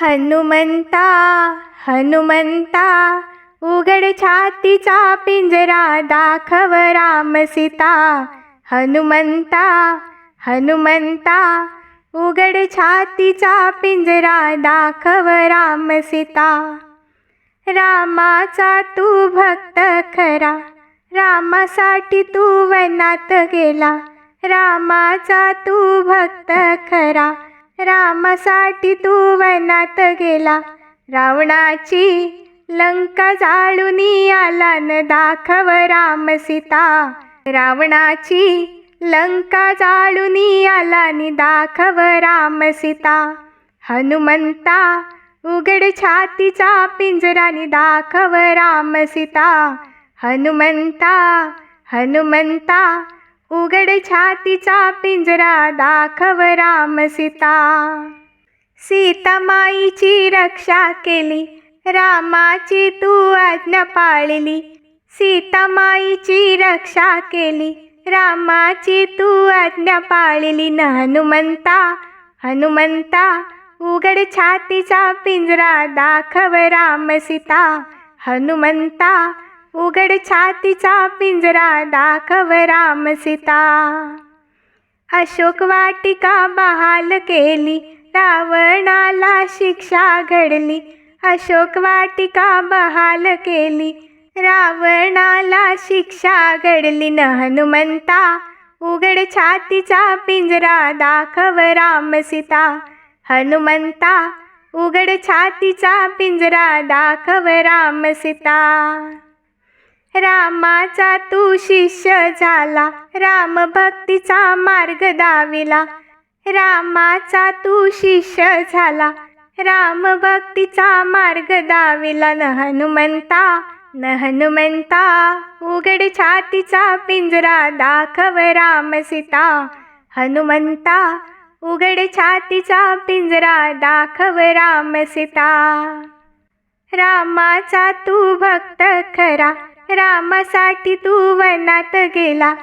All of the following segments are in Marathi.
हनुमंता हनुमंता उघड छातीचा पिंजरा दाखव राम सीता. हनुमंता हनुमंता उघड छातीचा पिंजरा दाखव राम सीता. रामाचा तू भक्त खरा रामासाठी तू वनात गेला. रामाचा तू भक्त खरा रामासाठी तू वनात गेला. रावणाची लंका जाळून आला. न दाखव राम सीता. रावणाची लंका जाळून आला. नि दाखव राम सीता. हनुमंता उघड छातीचा पिंजरानी दाखव राम सीता. हनुमंता हनुमंता उघड छातीचा पिंजरा दाखव राम सीता. सीता माईची रक्षा केली रामाची तू आज्ञा पाळली. सीता माईची रक्षा केली रामाची तू आज्ञा पाळली. न हनुमंता हनुमंता उघड छातीचा पिंजरा दाखव राम सीता. हनुमंता उघड छातीचा पिंजरा दाखव राम सीता. अशोक वाटिका बहाल केली रावणाला शिक्षा घडली. अशोक वाटिका बहाल केली रावणाला शिक्षा घडली. न हनुमंता उघड छातीचा पिंजरा दाखव राम सीता. हनुमंता उघड छातीचा पिंजरा दाखव राम सीता. रामाचा तू शिष्य झाला. राम भक्तीचा मार्ग दाविला. रामाचा तू शिष्य झाला. राम भक्तीचा मार्ग दाविला. न हनुमंता न हनुमंता उघड छातीचा पिंजरा दाखव राम सीता. हनुमंता उघड छातीचा पिंजरा दाखव राम सीता. रामाचा तू भक्त खरा. रामासाठी तू वनात गेला.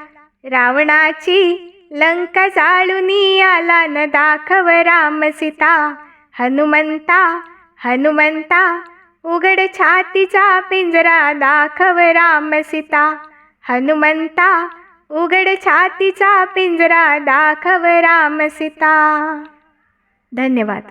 रावणाची लंका जाळून आला. न दाखव राम सीता. हनुमंता हनुमंता उघड छातीचा पिंजरा दाखव राम सीता. हनुमंता उघड छातीचा पिंजरा दाखव राम सीता. धन्यवाद.